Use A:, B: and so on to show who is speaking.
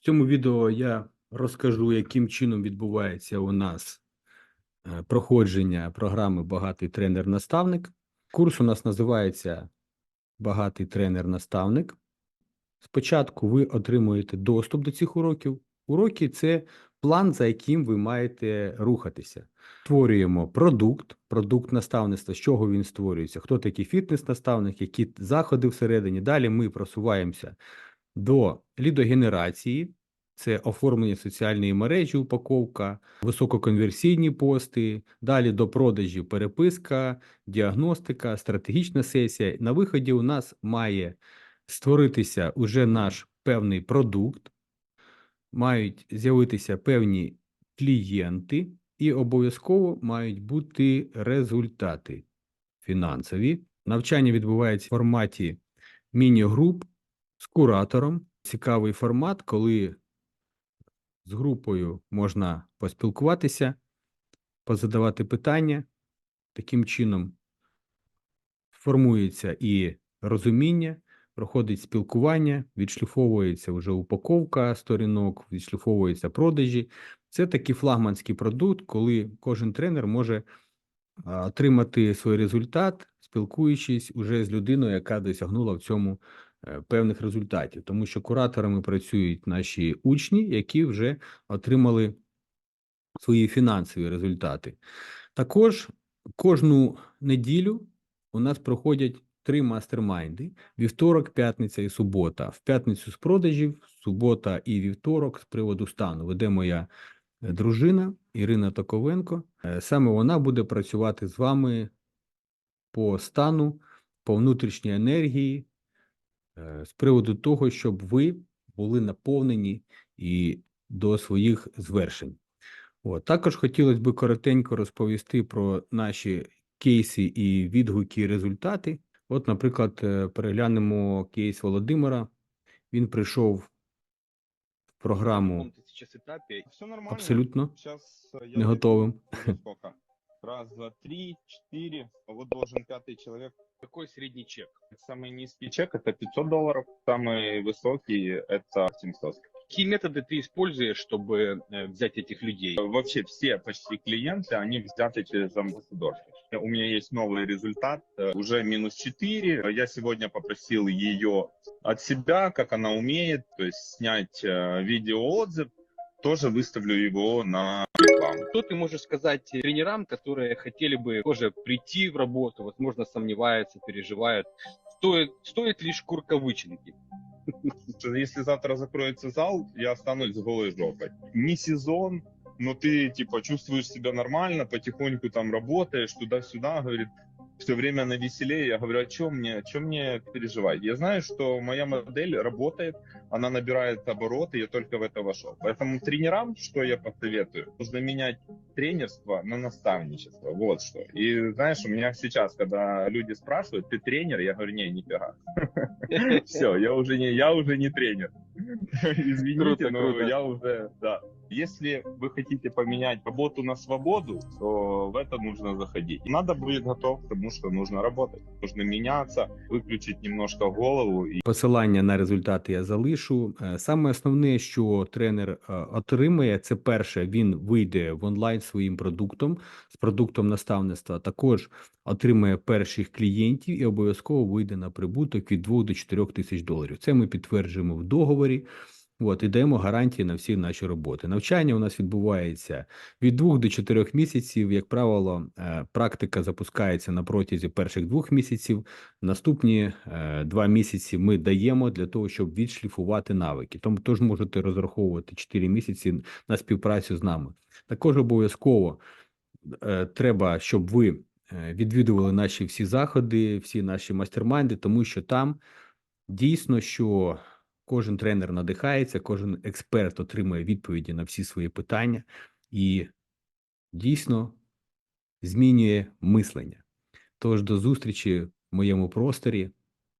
A: В цьому відео я розкажу, яким чином відбувається у нас е, проходження програми Багатий тренер-наставник. Курс у нас називається Багатий тренер-наставник. Спочатку ви отримуєте доступ до цих уроків. Уроки це план, за яким ви маєте рухатися. Створюємо продукт, продукт наставництва, з чого він створюється, хто такий фітнес-наставник, які заходи всередині. Далі ми просуваємося до лідогенерації, це оформлення соціальної мережі, упаковка, висококонверсійні пости, далі до продажів переписка, діагностика, стратегічна сесія. На виході у нас має створитися уже наш певний продукт, мають з'явитися певні клієнти, і обов'язково мають бути результати фінансові. Навчання відбувається в форматі міні-груп з куратором. Цікавий формат, коли з групою можна поспілкуватися, позадавати питання. Таким чином формується і розуміння, проходить спілкування, відшліфовується вже упаковка сторінок, відшліфовуються продажі. Це такий флагманський продукт, коли кожен тренер може отримати свій результат, спілкуючись уже з людиною, яка досягнула в цьому певних результатів, тому що кураторами працюють наші учні, які вже отримали свої фінансові результати. Також кожну неділю у нас проходять три мастермайнди: вівторок, п'ятниця і субота. В п'ятницю з продажів, субота і вівторок з приводу стану. Веде моя е, дружина Ірина Токовенко. Е, Саме вона буде працювати з вами по стану, по внутрішній енергії, е, з приводу того, щоб ви були наповнені і до своїх звершень. От. Також хотілося б коротенько розповісти про наші кейси і відгуки, і результати. От, наприклад, е, переглянемо кейс Володимира. Він прийшов в програму
B: каком-то сейчас этапе.
C: Все нормально.
A: абсолютно
C: Сейчас я
A: не готовим.
C: дойду, сколько? Раз, два, три, четыре. Вот должен пятый человек.
B: Какой средний чек?
C: Самый низкий чек это 500 долларов. Самый высокий это 700.
B: Какие методы ты используешь, чтобы э, взять этих людей?
C: Вообще все почти клиенты, они взяты через амбассадорство. У меня есть новый результат, э, уже минус 4. Я сегодня попросил ее от себя, как она умеет, то есть снять э, видеоотзыв. Тоже выставлю его на рекламу.
B: Что ты можешь сказать тренерам, которые хотели бы тоже прийти в работу, возможно, сомневаются, переживают? Стоит, стоит лишь курковыченки.
C: что если завтра закроется зал, я останусь с голой жопой. Не сезон, но ты типа чувствуешь себя нормально, потихоньку там работаешь туда-сюда, говорит, все время на веселее. Я говорю, а что мне, что мне переживать? Я знаю, что моя модель работает, она набирает обороты, я только в это вошел. Поэтому тренерам, что я посоветую, нужно менять тренерство на наставничество. Вот что. И знаешь, у меня сейчас, когда люди спрашивают, ты тренер, я говорю, не, нифига. Все, я уже не, я уже не тренер. Извините,
B: Круто,
C: но
B: круто.
C: я уже, да. Если вы хотите поменять работу на свободу, то в это нужно заходить. Надо быть готов к тому, что нужно работать. Нужно меняться, выключить немножко голову и
A: Посилання на результати я залишу. Е, Саме основне, що тренер е, отримає, це перше, він вийде в онлайн своїм продуктом з продуктом наставництва. Також отримає перших клієнтів і обов'язково вийде на прибуток від 2 до 4 тисяч доларів. Це ми підтверджуємо в договорі. От, і даємо гарантії на всі наші роботи. Навчання у нас відбувається від 2 до 4 місяців. Як правило, е, практика запускається на протязі перших двох місяців. Наступні е, два місяці ми даємо для того, щоб відшліфувати навики. Тому тож можете розраховувати 4 місяці на співпрацю з нами. Також обов'язково е, треба, щоб ви відвідували наші всі заходи, всі наші майстермайнди, тому що там дійсно, що кожен тренер надихається, кожен експерт отримує відповіді на всі свої питання і дійсно змінює мислення. Тож до зустрічі в моєму просторі.